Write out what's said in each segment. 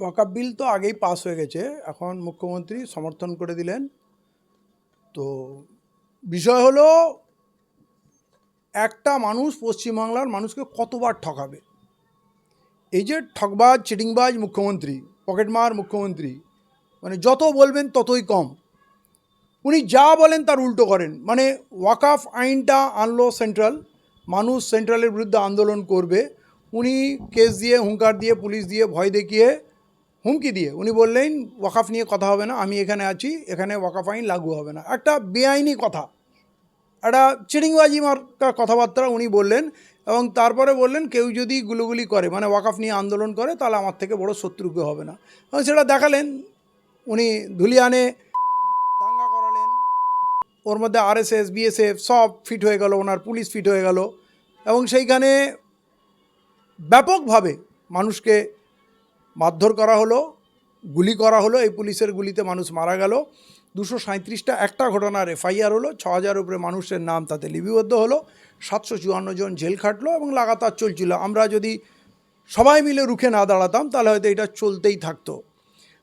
ওয়াকাপ বিল তো আগেই পাস হয়ে গেছে। এখন মুখ্যমন্ত্রী সমর্থন করে দিলেন। তো বিষয় হলো, একটা মানুষ পশ্চিমবাংলার মানুষকে কতবার ঠকাবে? এই যে ঠকবাজ, চিটিংবাজ মুখ্যমন্ত্রী পকেটমার মুখ্যমন্ত্রী মানে যত বলবেন ততই কম। উনি যা বলেন তার উল্টো করেন। মানে ওয়াকাফ আইনটা আনলো সেন্ট্রাল, মানুষ সেন্ট্রালের বিরুদ্ধে আন্দোলন করবে। উনি কেস দিয়ে, হুঙ্কার দিয়ে, পুলিশ দিয়ে ভয় দেখিয়ে হুমকি দিয়ে। উনি বললেন, ওয়াকাফ নিয়ে কথা হবে না, আমি এখানে আছি, এখানে ওয়াকাফ আইন লাগু হবে না। একটা বেআইনি কথা। একটা চিড়িংবাজি মার্কা কথাবার্তা উনি বললেন এবং তারপরে বললেন, কেউ যদি গুলোগুলি করে মানে ওয়াকাফ নিয়ে আন্দোলন করে, তাহলে আমার থেকে বড় শত্রু কেউ হবে না। এবং সেটা দেখালেন, উনি ধুলিয়ানে দাঙ্গা করালেন। ওর মধ্যে আরএসএস, বিএসএফ সব ফিট হয়ে গেল, ওনার পুলিশ ফিট হয়ে গেল। এবং সেইখানে ব্যাপকভাবে মানুষকে মারধর করা হলো, গুলি করা হলো, এই পুলিশের গুলিতে মানুষ মারা গেল। দুশো সাঁত্রিশটা একটা ঘটনার এফআইআর হলো, ছ হাজার উপরে মানুষের নাম তাতে লিপিবদ্ধ হলো, সাতশো চুয়ান্ন জন জেল খাটলো এবং লাগাতার চলছিল। আমরা যদি সবাই মিলে রুখে না দাঁড়াতাম, তাহলে হয়তো এটা চলতেই থাকতো।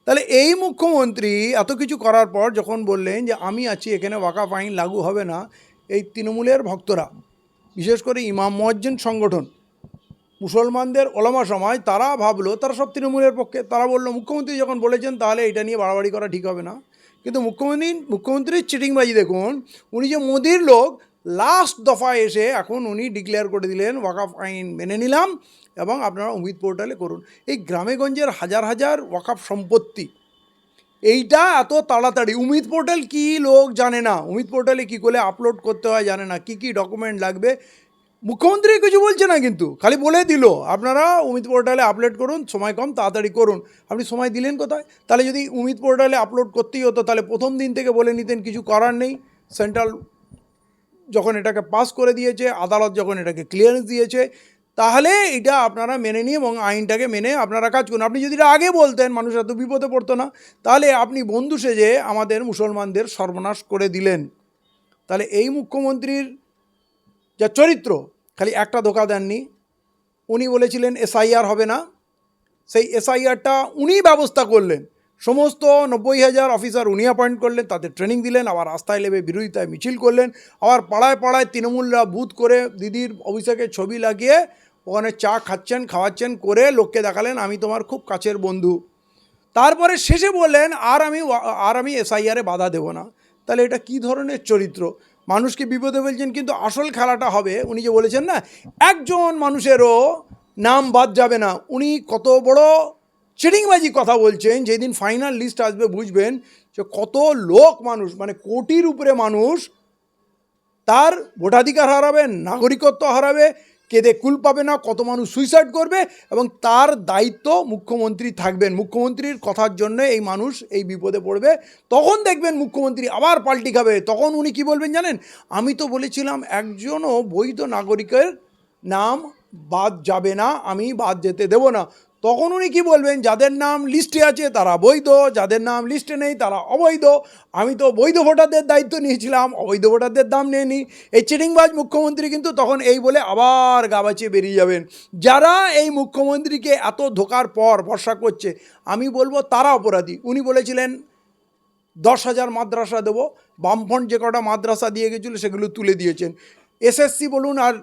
তাহলে এই মুখ্যমন্ত্রী এত কিছু করার পর যখন বললেন যে, আমি আছি, এখানে ওয়াকাফ আইন লাগু হবে না, এই তৃণমূলের ভক্তরা, বিশেষ করে ইমাম মজ্জিন সংগঠন মুসলমানদের ওলামা সমাজ, তারা ভাবলো, তারা সব তৃণমূলের পক্ষে, তারা বলল, মুখ্যমন্ত্রী যখন বলেছেন, তাহলে এটা নিয়ে বাড়াবাড়ি করা ঠিক হবে না। কিন্তু মুখ্যমন্ত্রী, মুখ্যমন্ত্রীর চিটিংবাজি দেখুন, উনি যে মোদির লোক লাস্ট দফায় এসে এখন উনি ডিক্লেয়ার করে দিলেন, ওয়াকাফ আইন মেনে নিলাম এবং আপনারা উমিদ পোর্টালে করুন। এই গ্রামেগঞ্জের হাজার হাজার ওয়াকাফ সম্পত্তি, এইটা এত তাড়াতাড়ি উমিদ পোর্টাল কি লোক জানে না উমিদ পোর্টালে কী করে আপলোড করতে হয় জানে না, কি কি ডকুমেন্ট লাগবে মুখ্যমন্ত্রী কিছু বলছে না কিন্তু, খালি বলে দিল। আপনারা উমিদ পোর্টালে আপলোড করুন, সময় কম, তাড়াতাড়ি করুন। আপনি সময় দিলেন কোথায়? তাহলে যদি উমিদ পোর্টালে আপলোড করতেই হতো, তাহলে প্রথম দিন থেকে বলে নিতেন, কিছু করার নেই। সেন্ট্রাল যখন এটাকে পাস করে দিয়েছে, আদালত যখন এটাকে ক্লিয়ারেন্স দিয়েছে, তাহলে এটা আপনারা মেনে নিয়ে এবং আইনটাকে মেনে আপনারা কাজ করুন। আপনি যদি এটা আগে বলতেন, মানুষ এত বিপদে পড়তো না, তাহলে আপনি বন্ধু সেজে আমাদের মুসলমানদের সর্বনাশ করে দিলেন। তাহলে এই মুখ্যমন্ত্রীর যা চরিত্র খালি একটা ধোকা দেননি। উনি বলেছিলেন, এসআইআর হবে না। সেই এসআইআরটা উনি ব্যবস্থা করলেন। সমস্ত নব্বই হাজার অফিসার উনি অ্যাপয়েন্ট করলেন, তাদের ট্রেনিং দিলেন, আবার রাস্তায় নেবে বিরোধিতায় মিছিল করলেন, আবার পাড়ায় পাড়ায় তৃণমূলরা বুথ করে দিদির অভিষেকের ছবি লাগিয়ে ওখানে চা খাচ্ছেন, খাওয়াচ্ছেন, করে লোককে দেখালেন, আমি তোমার খুব কাছের বন্ধু। তারপরে শেষে বললেন, আর আমি আর আমি এসআইআরে বাধা দেবো না। তাহলে এটা কি ধরনের চরিত্র? মানুষকে বিপদে ফেলছেন, কিন্তু আসল খেলাটা হবে, উনি যে বলেছেন না, একজন মানুষেরও নাম বাদ যাবে না। উনি কত বড় চিটিংবাজি কথা বলছেন, যেদিন ফাইনাল লিস্ট আসবে বুঝবেন যে কত লোক মানুষ মানে কোটির উপরে মানুষ তার ভোটাধিকার হারাবে, নাগরিকত্ব হারাবে কেঁদে কুল পাবে না, কত মানুষ সুইসাইড করবে এবং তার দায়িত্ব মুখ্যমন্ত্রী থাকবেন। মুখ্যমন্ত্রীর কথার জন্য এই মানুষ এই বিপদে পড়বে। তখন দেখবেন মুখ্যমন্ত্রী আবার পাল্টি খাবে। তখন উনি কি বলবেন জানেন? আমি তো বলেছিলাম একজনও বৈধ নাগরিকের নাম বাদ যাবে না, আমি বাদ যেতে দেব না। তখন উনি কি বলবেন? যাদের নাম লিস্টে আছে তারা বৈধ, যাদের নাম লিস্টে নেই তারা অবৈধ। আমি তো বৈধ ভোটারদের দায়িত্ব নিয়েছিলাম, অবৈধ ভোটারদের দাম নেয়নি এই চিটিংবাজ মুখ্যমন্ত্রী কিন্তু তখন এই বলে আবার গাবাচে বেরিয়ে যাবেন। যারা এই মুখ্যমন্ত্রীকে এত ধোকার পর ভরসা করছে, আমি বলব তারা অপরাধী। উনি বলেছিলেন, দশ হাজার মাদ্রাসা দেবো, বামফ্রন্ট যে কটা মাদ্রাসা দিয়ে গেছিল সেগুলো তুলে দিয়েছেন। এসএসসি বলুন আর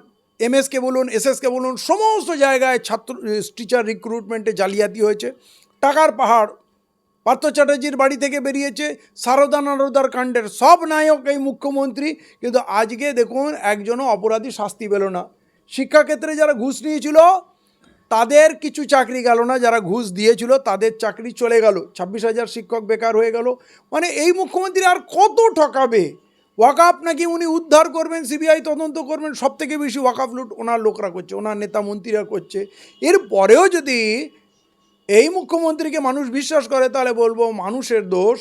এমএসকে বলুন, এসএসকে বলুন, সমস্ত জায়গায় ছাত্র টিচার রিক্রুটমেন্টে জালিয়াতি হয়েছে। টাকার পাহাড়, পার্থ চ্যাটার্জির বাড়ি থেকে বেরিয়েছে, সারদা নারদার কাণ্ডের সব নায়ক এই মুখ্যমন্ত্রী, কিন্তু আজকে দেখুন, একজনও অপরাধী শাস্তি পেল না। শিক্ষাক্ষেত্রে যারা ঘুষ নিয়েছিল, তাদের কিছু চাকরি গেল না, যারা ঘুষ দিয়েছিল, তাদের চাকরি চলে গেল। ছাব্বিশ হাজার শিক্ষক বেকার হয়ে গেল। মানে এই মুখ্যমন্ত্রী আর কত ঠকাবে? ওয়াকাপ নাকি উনি উদ্ধার করবেন, সিবিআই তদন্ত করবেন সব থেকে বেশি ওয়াকাপ লুট ওনার লোকরা করছে, ওনার নেতা মন্ত্রীরা করছে। এরপরেও যদি এই মুখ্যমন্ত্রীকে মানুষ বিশ্বাস করে, তাহলে বলব মানুষের দোষ।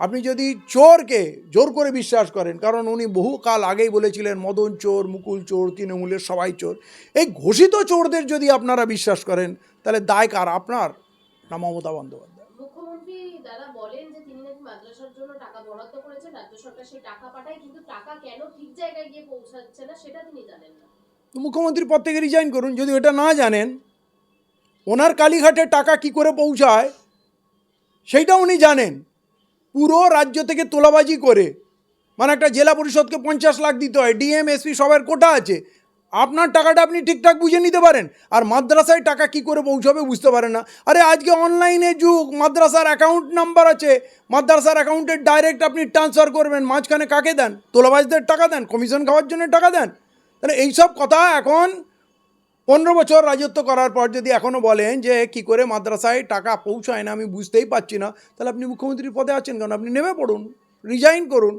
আপনি যদি চোরকে জোর করে বিশ্বাস করেন, কারণ উনি বহু কাল আগেই বলেছিলেন, মদন চোর, মুকুল চোর, তৃণমূলের সবাই চোর। এই ঘোষিত চোরদের যদি আপনারা বিশ্বাস করেন, তাহলে দায় কার? আপনার না মমতা বন্দ্যোপাধ্যায়? দাদা বলেন যে তিনি নাকি মাদ্রাসার জন্য টাকা বরাদ্দ করেছেন, রাজ্য সরকার সেই টাকা পাঠায়, কিন্তু টাকা কেন ঠিক জায়গায় গিয়ে পৌঁছাচ্ছে না সেটা তিনি জানেন না। মুখ্যমন্ত্রীর পদ থেকে রিজাইন করুন, যদি এটা না জানেন, ওনার কালীঘাটে টাকা কি করে পৌঁছায় সেইটা উনি জানেন। পুরো রাজ্য থেকে তোলাবাজি করে মানে একটা জেলা পরিষদকে পঞ্চাশ লাখ দিতে হয়, ডিএম, এসপি, সবার কোটা আছে আপনার টাকাটা আপনি ঠিকঠাক বুঝে নিতে পারেন। আর মাদ্রাসায় টাকা কি করে পৌঁছাবে বুঝতে পারেন না। আরে আজকে অনলাইনে যুগ, মাদ্রাসার অ্যাকাউন্ট নাম্বার আছে। মাদ্রাসার অ্যাকাউন্টে ডাইরেক্ট আপনি ট্রান্সফার করবেন। মাঝখানে কাকে দেন? তোলাবাজদের টাকা দেন? কমিশন খাওয়ার জন্য টাকা দেন? তাহলে এইসব কথা এখন পনেরো বছর রাজত্ব করার পর যদি এখনও বলেন যে কি করে মাদ্রাসায় টাকা পৌঁছায় না, আমি বুঝতেই পারছি না, তাহলে আপনি মুখ্যমন্ত্রীর পদে আছেন কেন? আপনি নেমে পড়ুন রিজাইন করুন।